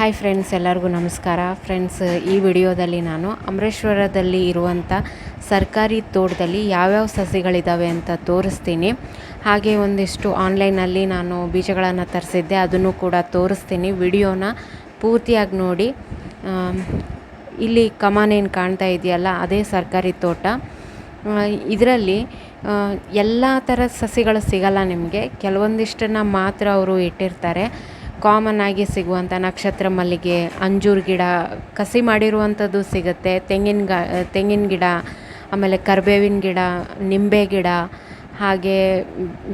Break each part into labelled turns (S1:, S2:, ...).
S1: Hi friends ಎಲ್ಲರಿಗೂ ನಮಸ್ಕಾರ. Friends ಈ ವಿಡಿಯೋದಲ್ಲಿ ನಾನು ಅಮರೇಶ್ವರದಲ್ಲಿ ಇರುವಂಥ ಸರ್ಕಾರಿ ತೋಟದಲ್ಲಿ ಯಾವ್ಯಾವ ಸಸಿಗಳಿದ್ದಾವೆ ಅಂತ ತೋರಿಸ್ತೀನಿ. ಹಾಗೆ ಒಂದಿಷ್ಟು ಆನ್ಲೈನಲ್ಲಿ ನಾನು ಬೀಜಗಳನ್ನು ತರಿಸಿದ್ದೆ. ಅದನ್ನು ಕೂಡ ತೋರಿಸ್ತೀನಿ. ವಿಡಿಯೋನ ಪೂರ್ತಿಯಾಗಿ ನೋಡಿ. ಇಲ್ಲಿ ಕಮಾನೇನು ಕಾಣ್ತಾ ಇದೆಯಲ್ಲ, ಅದೇ ಸರ್ಕಾರಿ ತೋಟ. ಇದರಲ್ಲಿ ಎಲ್ಲ ಥರ ಸಸಿಗಳು ಸಿಗಲ್ಲ ನಿಮಗೆ. ಕೆಲವೊಂದಿಷ್ಟನ್ನು ಮಾತ್ರ ಅವರು ಇಟ್ಟಿರ್ತಾರೆ. ಕಾಮನ್ ಆಗಿ ಸಿಗುವಂಥ ನಕ್ಷತ್ರ ಮಲ್ಲಿಗೆ, ಅಂಜೂರ ಗಿಡ, ಕಸಿ ಮಾಡಿರುವಂಥದ್ದು ಸಿಗುತ್ತೆ. ತೆಂಗಿನ ಗ, ತೆಂಗಿನ ಗಿಡ, ಆಮೇಲೆ ಕರಿಬೇವಿನ ಗಿಡ, ನಿಂಬೆ ಗಿಡ, ಹಾಗೆ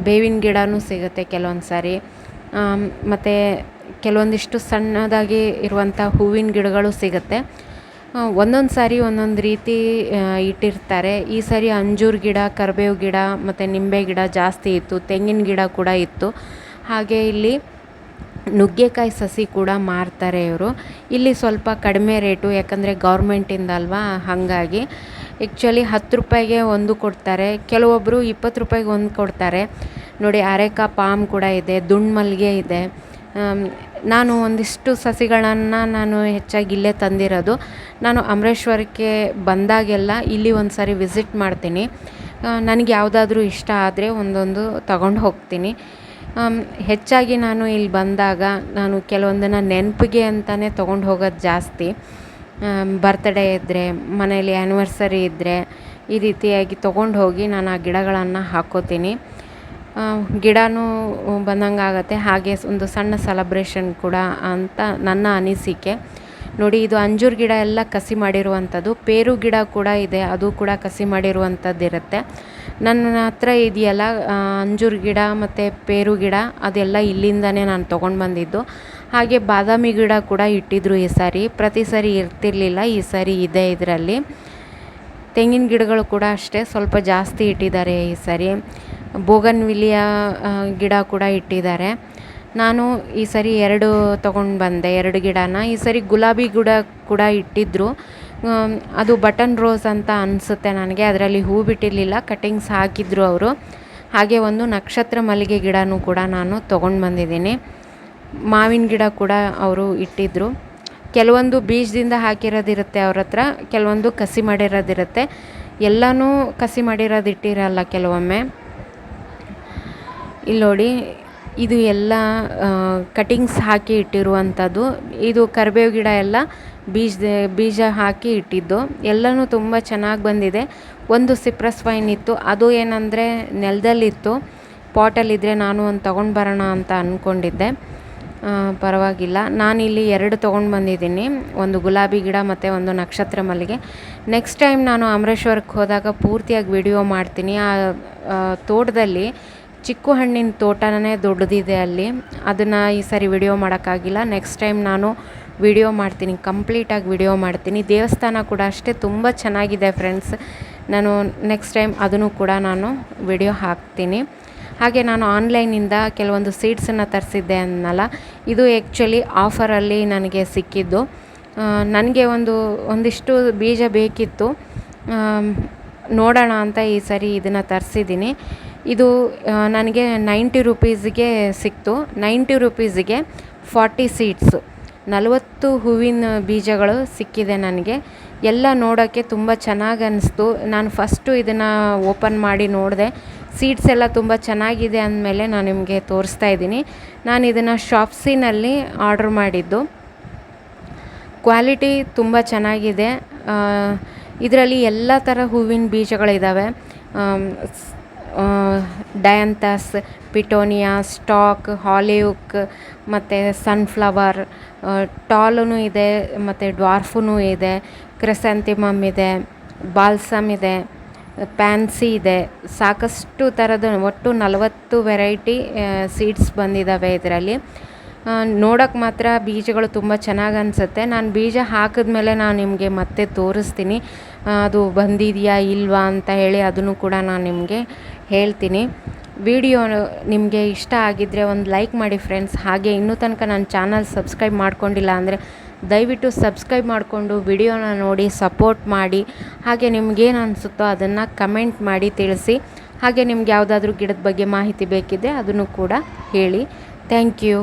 S1: ಬೇವಿನ ಗಿಡನೂ ಸಿಗುತ್ತೆ ಕೆಲವೊಂದು ಸಾರಿ ಮತ್ತು ಕೆಲವೊಂದಿಷ್ಟು ಸಣ್ಣದಾಗಿ ಇರುವಂಥ ಹೂವಿನ ಗಿಡಗಳು ಸಿಗುತ್ತೆ. ಒಂದೊಂದು ಸಾರಿ ಒಂದೊಂದು ರೀತಿ ಇಟ್ಟಿರ್ತಾರೆ. ಈ ಸಾರಿ ಅಂಜೂರ ಗಿಡ, ಕರಿಬೇವು ಗಿಡ, ಮತ್ತು ನಿಂಬೆ ಗಿಡ ಜಾಸ್ತಿ ಇತ್ತು. ತೆಂಗಿನ ಗಿಡ ಕೂಡ ಇತ್ತು. ಹಾಗೆ ಇಲ್ಲಿ ನುಗ್ಗೆಕಾಯಿ ಸಸಿ ಕೂಡ ಮಾರ್ತಾರೆ ಇವರು. ಇಲ್ಲಿ ಸ್ವಲ್ಪ ಕಡಿಮೆ ರೇಟು, ಯಾಕಂದರೆ ಗೌರ್ಮೆಂಟಿಂದ ಅಲ್ವಾ? ಹಾಗಾಗಿ ಆ್ಯಕ್ಚುಲಿ ಹತ್ತು ರೂಪಾಯಿಗೆ ಒಂದು ಕೊಡ್ತಾರೆ. ಕೆಲವೊಬ್ಬರು ಇಪ್ಪತ್ತು ರೂಪಾಯಿಗೆ ಒಂದು ಕೊಡ್ತಾರೆ. ನೋಡಿ, ಅರೆಕಾ ಪಾಮ್ ಕೂಡ ಇದೆ ದುಂಡು ಮಲ್ಲಿಗೆ ಇದೆ ನಾನು ಒಂದಿಷ್ಟು ಸಸಿಗಳನ್ನು ನಾನು ಹೆಚ್ಚಾಗಿ ಇಲ್ಲೇ ತಂದಿರೋದು. ನಾನು ಅಮರೇಶ್ವರಕ್ಕೆ ಬಂದಾಗೆಲ್ಲ ಇಲ್ಲಿ ಒಂದು ಸಾರಿ ವಿಸಿಟ್ ಮಾಡ್ತೀನಿ ನನಗೆ ಯಾವುದಾದ್ರೂ ಇಷ್ಟ ಆದರೆ ಒಂದೊಂದು ತಗೊಂಡು ಹೋಗ್ತೀನಿ. ಹೆಚ್ಚಾಗಿ ನಾನು ಇಲ್ಲಿ ಬಂದಾಗ ನಾನು ಕೆಲವೊಂದನ್ನು ನೆನಪಿಗೆ ಅಂತಲೇ ತೊಗೊಂಡು ಹೋಗೋದು ಜಾಸ್ತಿ. ಬರ್ತ್ಡೇ ಇದ್ದರೆ ಮನೇಲಿ ಆ್ಯನಿವರ್ಸರಿ ಇದ್ದರೆ ಈ ರೀತಿಯಾಗಿ ತೊಗೊಂಡು ಹೋಗಿ ನಾನು ಆ ಗಿಡಗಳನ್ನು ಹಾಕೋತೀನಿ. ಆ, ಗಿಡನೂ ಬಂದಂಗೆ ಆಗುತ್ತೆ ಹಾಗೆ ಒಂದು ಸಣ್ಣ ಸೆಲೆಬ್ರೇಷನ್ ಕೂಡ ಅಂತ ನನ್ನ ಅನಿಸಿಕೆ. ನೋಡಿ, ಇದು ಅಂಜೂರ ಗಿಡ ಎಲ್ಲ ಕಸಿ ಮಾಡಿರುವಂಥದ್ದು. ಪೇರು ಗಿಡ ಕೂಡ ಇದೆ, ಅದು ಕೂಡ ಕಸಿ ಮಾಡಿರುವಂಥದ್ದಿರುತ್ತೆ. ನನ್ನ ಹತ್ರ ಇದೆಯಲ್ಲ ಅಂಜೂರ್ ಗಿಡ ಮತ್ತು ಪೇರು ಗಿಡ, ಅದೆಲ್ಲ ಇಲ್ಲಿಂದನೇ ನಾನು ತೊಗೊಂಡು ಬಂದಿದ್ದು. ಹಾಗೆ ಬಾದಾಮಿ ಗಿಡ ಕೂಡ ಇಟ್ಟಿದ್ರು ಈ ಸಾರಿ. ಪ್ರತಿ ಸಾರಿ ಇರ್ತಿರ್ಲಿಲ್ಲ, ಈ ಸಾರಿ ಇದೆ ಇದರಲ್ಲಿ. ತೆಂಗಿನ ಗಿಡಗಳು ಕೂಡ ಅಷ್ಟೇ, ಸ್ವಲ್ಪ ಜಾಸ್ತಿ ಇಟ್ಟಿದ್ದಾರೆ ಈ ಸಾರಿ. ಬೋಗನ್ ವಿಲಿಯ ಗಿಡ ಕೂಡ ಇಟ್ಟಿದ್ದಾರೆ. ನಾನು ಈ ಸರಿ ಎರಡು ತೊಗೊಂಡು ಬಂದೆ, ಎರಡು ಗಿಡನ. ಈ ಸರಿ ಗುಲಾಬಿ ಗಿಡ ಕೂಡ ಇಟ್ಟಿದ್ದರು ಅದು ಬಟನ್ ರೋಸ್ ಅಂತ ಅನಿಸುತ್ತೆ ನನಗೆ, ಅದರಲ್ಲಿ ಹೂ ಬಿಟ್ಟಿರಲಿಲ್ಲ ಕಟ್ಟಿಂಗ್ಸ್ ಹಾಕಿದ್ರು ಅವರು. ಹಾಗೆ ಒಂದು ನಕ್ಷತ್ರ ಮಲ್ಲಿಗೆ ಗಿಡನೂ ಕೂಡ ನಾನು ತೊಗೊಂಡು ಬಂದಿದ್ದೀನಿ. ಮಾವಿನ ಗಿಡ ಕೂಡ ಅವರು ಇಟ್ಟಿದ್ದರು ಕೆಲವೊಂದು ಬೀಜದಿಂದ ಹಾಕಿರೋದಿರುತ್ತೆ ಅವ್ರ ಹತ್ರ, ಕೆಲವೊಂದು ಕಸಿ ಮಾಡಿರೋದಿರುತ್ತೆ. ಎಲ್ಲನೂ ಕಸಿ ಮಾಡಿರೋದು ಇಟ್ಟಿರಲ್ಲ ಕೆಲವೊಮ್ಮೆ. ಇಲ್ಲಿ ನೋಡಿ ಇದು ಎಲ್ಲ ಕಟಿಂಗ್ಸ್ ಹಾಕಿ ಇಟ್ಟಿರುವಂಥದ್ದು. ಇದು ಕರಿಬೇವು ಗಿಡ ಎಲ್ಲ ಬೀಜ ಬೀಜ ಹಾಕಿ ಇಟ್ಟಿದ್ದು. ಎಲ್ಲನೂ ತುಂಬ ಚೆನ್ನಾಗಿ ಬಂದಿದೆ. ಒಂದು ಸಿಪ್ರಸ್ ವೈನ್ ಇತ್ತು. ಅದು ಏನಂದರೆ ನೆಲದಲ್ಲಿತ್ತು. ಪಾಟಲ್ಲಿದ್ದರೆ ನಾನು ಒಂದು ತೊಗೊಂಡು ಬರೋಣ ಅಂತ ಅಂದ್ಕೊಂಡಿದ್ದೆ ಪರವಾಗಿಲ್ಲ ಪರವಾಗಿಲ್ಲ. ನಾನಿಲ್ಲಿ ಎರಡು ತೊಗೊಂಡು ಬಂದಿದ್ದೀನಿ. ಒಂದು ಗುಲಾಬಿ ಗಿಡ ಮತ್ತು ಒಂದು ನಕ್ಷತ್ರ ಮಲ್ಲಿಗೆ. ನೆಕ್ಸ್ಟ್ ಟೈಮ್ ನಾನು ಅಮರೇಶ್ವರಕ್ಕೆ ಹೋದಾಗ ಪೂರ್ತಿಯಾಗಿ ವಿಡಿಯೋ ಮಾಡ್ತೀನಿ. ಆ, ತೋಟದಲ್ಲಿ ಚಿಕ್ಕು ಹಣ್ಣಿನ ತೋಟನೇ ದೊಡ್ಡದಿದೆ ಅಲ್ಲಿ. ಅದನ್ನು ಈ ಸರಿ ವಿಡಿಯೋ ಮಾಡೋಕ್ಕಾಗಿಲ್ಲ. ನೆಕ್ಸ್ಟ್ ಟೈಮ್ ನಾನು ವಿಡಿಯೋ ಮಾಡ್ತೀನಿ ಕಂಪ್ಲೀಟಾಗಿ ವಿಡಿಯೋ ಮಾಡ್ತೀನಿ. ದೇವಸ್ಥಾನ ಕೂಡ ಅಷ್ಟೇ ತುಂಬ ಚೆನ್ನಾಗಿದೆ ಫ್ರೆಂಡ್ಸ್ ನಾನು ನೆಕ್ಸ್ಟ್ ಟೈಮ್ ಅದನ್ನು ಕೂಡ ನಾನು ವಿಡಿಯೋ ಹಾಕ್ತೀನಿ. ಹಾಗೆ ನಾನು ಆನ್ಲೈನಿಂದ ಕೆಲವೊಂದು ಸೀಡ್ಸನ್ನು ತರಿಸಿದ್ದೆ ಅನ್ನಲ್ಲ. ಇದು ಆ್ಯಕ್ಚುಲಿ ಆಫರಲ್ಲಿ ನನಗೆ ಸಿಕ್ಕಿದ್ದು. ನನಗೆ ಒಂದು, ಒಂದಿಷ್ಟು ಬೀಜ ಬೇಕಿತ್ತು. ನೋಡೋಣ ಅಂತ ಈ ಸರಿ ಇದನ್ನು ತರಿಸಿದ್ದೀನಿ. ಇದು ನನಗೆ ನೈಂಟಿ ರುಪೀಸಿಗೆ ಸಿಕ್ತು. ನೈಂಟಿ ರುಪೀಸಿಗೆ ಫಾರ್ಟಿ ಸೀಡ್ಸು. ನಲವತ್ತು ಹೂವಿನ ಬೀಜಗಳು ಸಿಕ್ಕಿದೆ ನನಗೆ. ಎಲ್ಲ ನೋಡೋಕ್ಕೆ ತುಂಬ ಚೆನ್ನಾಗಿ ಅನ್ನಿಸ್ತು ನಾನು ಫಸ್ಟು ಇದನ್ನು ಓಪನ್ ಮಾಡಿ ನೋಡಿದೆ. ಸೀಡ್ಸ್ ಎಲ್ಲ ತುಂಬ ಚೆನ್ನಾಗಿದೆ ಅಂದಮೇಲೆ ನಾನು ನಿಮಗೆ ತೋರಿಸ್ತಾ ಇದ್ದೀನಿ. ನಾನು ಇದನ್ನು ಶಾಪ್ಸಿನಲ್ಲಿ ಆರ್ಡ್ರ್ ಮಾಡಿದ್ದು. ಕ್ವಾಲಿಟಿ ತುಂಬ ಚೆನ್ನಾಗಿದೆ. ಇದರಲ್ಲಿ ಎಲ್ಲ ಥರ ಹೂವಿನ ಬೀಜಗಳಿದ್ದಾವೆ ಡಯಾಂತಸ್ ಪಿಟೋನಿಯಾ ಸ್ಟಾಕ್ ಹಾಲಿವುಕ್ ಮತ್ತು ಸನ್ಫ್ಲವರ್ ಟಾಲೂ ಇದೆ, ಮತ್ತು ಡ್ವಾರ್ಫೂ ಇದೆ ಕ್ರೆಸಂತಿಮಮ್ ಇದೆ ಬಾಲ್ಸಮ್ ಇದೆ ಪ್ಯಾನ್ಸಿ ಇದೆ. ಸಾಕಷ್ಟು ಥರದ ಒಟ್ಟು ನಲವತ್ತು ವೆರೈಟಿ ಸೀಡ್ಸ್ ಬಂದಿದ್ದಾವೆ ಇದರಲ್ಲಿ. ನೋಡೋಕ್ಕೆ ಮಾತ್ರ ಬೀಜಗಳು ತುಂಬ ಚೆನ್ನಾಗಿ ಅನಿಸುತ್ತೆ. ನಾನು ಬೀಜ ಹಾಕಿದ್ಮೇಲೆ ನಾನು ನಿಮಗೆ ಮತ್ತೆ ತೋರಿಸ್ತೀನಿ. ಅದು ಬಂದಿದೆಯಾ ಇಲ್ವಾ ಅಂತ ಹೇಳಿ ಅದನ್ನು ಕೂಡ ನಾನು ನಿಮಗೆ ಹೇಳ್ತೀನಿ. ವಿಡಿಯೋ ನಿಮಗೆ ಇಷ್ಟ ಆಗಿದ್ದರೆ ಒಂದು ಲೈಕ್ ಮಾಡಿ ಫ್ರೆಂಡ್ಸ್. ಹಾಗೆ ಇನ್ನೂ ತನಕ ನನ್ನ ಚಾನಲ್ ಸಬ್ಸ್ಕ್ರೈಬ್ ಮಾಡ್ಕೊಂಡಿಲ್ಲ ಅಂದರೆ ದಯವಿಟ್ಟು ಸಬ್ಸ್ಕ್ರೈಬ್ ಮಾಡಿಕೊಂಡು ವಿಡಿಯೋನ ನೋಡಿ, ಸಪೋರ್ಟ್ ಮಾಡಿ. ಹಾಗೆ ನಿಮಗೇನು ಅನಿಸುತ್ತೋ ಅದನ್ನು ಕಮೆಂಟ್ ಮಾಡಿ ತಿಳಿಸಿ. ಹಾಗೆ ನಿಮ್ಗೆ ಯಾವುದಾದ್ರೂ ಗಿಡದ ಬಗ್ಗೆ ಮಾಹಿತಿ ಬೇಕಿದೆ ಅದನ್ನು ಕೂಡ ಹೇಳಿ. Thank you.